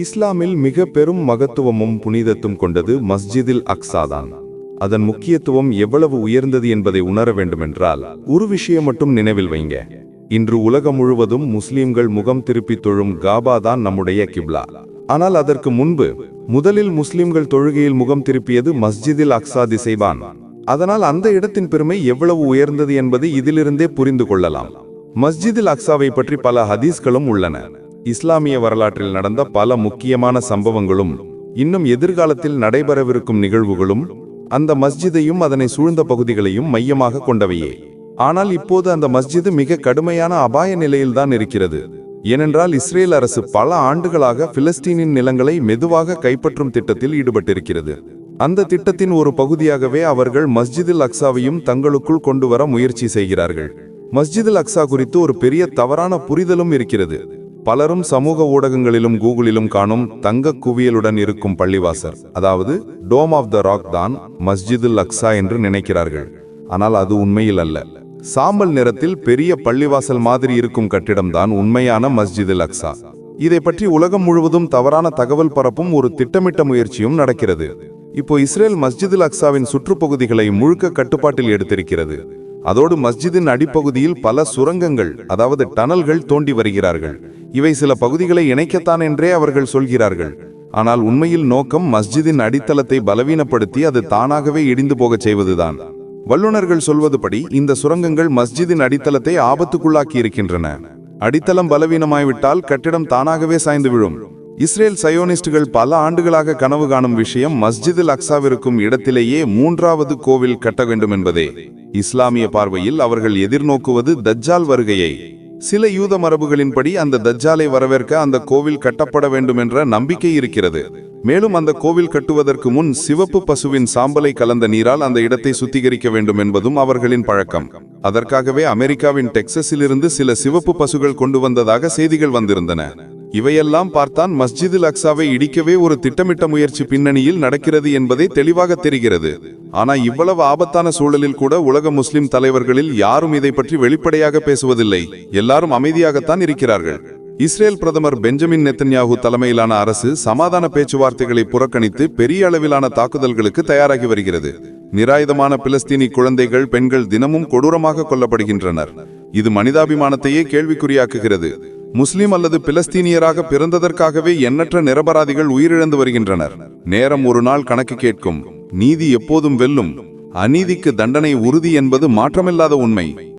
இஸ்லாமில் மிக பெரும் மகத்துவமும் புனிதத்தும் கொண்டது மஸ்ஜிதில் அக்சாதான். அதன் முக்கியத்துவம் எவ்வளவு உயர்ந்தது என்பதை உணர வேண்டுமென்றால் ஒரு விஷயம் மட்டும் நினைவில் வைங்க. இன்று உலகம் முழுவதும் முஸ்லிம்கள் முகம் திருப்பி தொழும் காபா தான் நம்முடைய கிப்லா. ஆனால் அதற்கு முன்பு முதலில் முஸ்லிம்கள் தொழுகையில் முகம் திருப்பியது மஸ்ஜிதில் அக்சா திசைவான் அதனால் அந்த இடத்தின் பெருமை எவ்வளவு உயர்ந்தது என்பதை இதிலிருந்தே புரிந்து கொள்ளலாம். மஸ்ஜிதில் அக்சாவை பற்றி பல ஹதீஸ்களும் உள்ளன. இஸ்லாமிய வரலாற்றில் நடந்த பல முக்கியமான சம்பவங்களும் இன்னும் எதிர்காலத்தில் நடைபெறவிருக்கும் நிகழ்வுகளும் அந்த மஸ்ஜிதையும் அதனை சூழ்ந்த பகுதிகளையும் மையமாக கொண்டவையே. ஆனால் இப்போது அந்த மஸ்ஜிது மிக கடுமையான அபாய நிலையில்தான் இருக்கிறது. ஏனென்றால் இஸ்ரேல் அரசு பல ஆண்டுகளாக பிலஸ்தீனின் நிலங்களை மெதுவாக கைப்பற்றும் திட்டத்தில் ஈடுபட்டிருக்கிறது. அந்த திட்டத்தின் ஒரு பகுதியாகவே அவர்கள் மஸ்ஜிதில் அக்ஸாவையும் தங்களுக்குள் கொண்டு வர முயற்சி செய்கிறார்கள். மஸ்ஜிதில் அக்ஸா குறித்து ஒரு பெரிய தவறான புரிதலும் இருக்கிறது. பலரும் சமூக ஊடகங்களிலும் கூகுளிலும் காணும் தங்க குவியலுடன் இருக்கும் பள்ளிவாசல் அதாவது டோம் ஆஃப் த ராக் தான் மஸ்ஜிதுல் அக்ஸா என்று நினைக்கிறார்கள். ஆனால் அது உண்மையில் அல்ல. சாம்பல் நிறத்தில் பெரிய பள்ளிவாசல் மாதிரி இருக்கும் கட்டிடம்தான் உண்மையான மஸ்ஜிதுல் அக்ஸா. இதை பற்றி உலகம் முழுவதும் தவறான தகவல் பரப்பும் ஒரு திட்டமிட்ட முயற்சியும் நடக்கிறது. இப்போ இஸ்ரேல் மஸ்ஜிதுல் அக்ஸாவின் சுற்றுப்பகுதிகளை முழுக்க கட்டுப்பாட்டில் எடுத்திருக்கிறது. அதோடு மஸ்ஜிதின் அடிப்பகுதியில் பல சுரங்கங்கள் அதாவது டனல்கள் தோண்டி வருகிறார்கள். இவை சில பகுதிகளை இணைக்கத்தான் என்றே அவர்கள் சொல்கிறார்கள். ஆனால் உண்மையில் நோக்கம் மஸ்ஜிதின் அடித்தளத்தை பலவீனப்படுத்தி அது தானாகவே இடிந்து போகச் செய்வதுதான். வல்லுநர்கள் சொல்வதுபடி இந்த சுரங்கங்கள் மஸ்ஜிதின் அடித்தளத்தை ஆபத்துக்குள்ளாக்கி இருக்கின்றன. அடித்தளம் பலவீனமாய்விட்டால் கட்டிடம் தானாகவே சாய்ந்து விழும். இஸ்ரேல் சயோனிஸ்டுகள் பல ஆண்டுகளாக கனவு காணும் விஷயம் மஸ்ஜிதில் அக்ஸாவிருக்கும் இடத்திலேயே மூன்றாவது கோவில் கட்ட வேண்டும் என்பதே இஸ்லாமிய பார்வையில் அவர்கள் எதிர்நோக்குவது தஜ்ஜால் வருகையை. சில யூத மரபுகளின்படி அந்த தஜ்ஜாலை வரவேற்க அந்த கோவில் கட்டப்பட வேண்டும் என்ற நம்பிக்கை இருக்கிறது. மேலும் அந்த கோவில் கட்டுவதற்கு முன் சிவப்பு பசுவின் சாம்பலை கலந்த நீரால் அந்த இடத்தை சுத்திகரிக்க வேண்டும் என்பதும் அவர்களின் பழக்கம். அதற்காகவே அமெரிக்காவின் டெக்சஸிலிருந்து சில சிவப்பு பசுகள் கொண்டு வந்ததாக செய்திகள் வந்திருந்தன. இவையெல்லாம் பார்த்தான் மஸ்ஜிதுல் லக்ஸாவை இடிக்கவே ஒரு திட்டமிட்ட முயற்சி பின்னணியில் நடக்கிறது என்பதை தெளிவாக தெரிகிறது. ஆனா இவ்வளவு ஆபத்தான சூழலில் கூட உலக முஸ்லிம் தலைவர்களில் யாரும் இதை பற்றி வெளிப்படையாக பேசுவதில்லை. எல்லாரும் அமைதியாகத்தான் இருக்கிறார்கள். இஸ்ரேல் பிரதமர் பெஞ்சமின் நெத்தன்யாகு தலைமையிலான அரசு சமாதான பேச்சுவார்த்தைகளை புறக்கணித்து பெரிய அளவிலான தாக்குதல்களுக்கு தயாராகி வருகிறது. நிராயுதமான பிலஸ்தீனி குழந்தைகள் பெண்கள் தினமும் கொடூரமாக கொல்லப்படுகின்றனர். இது மனிதாபிமானத்தையே கேள்விக்குறியாக்குகிறது. முஸ்லிம் அல்லது பிலஸ்தீனியராக பிறந்ததற்காகவே எண்ணற்ற நிரபராதிகள் உயிரிழந்து வருகின்றனர். நேரம் ஒரு நாள் கணக்கு கேட்கும். நீதி எப்போதும் வெல்லும். அநீதிக்கு தண்டனை உறுதி என்பது மாற்றமில்லாத உண்மை.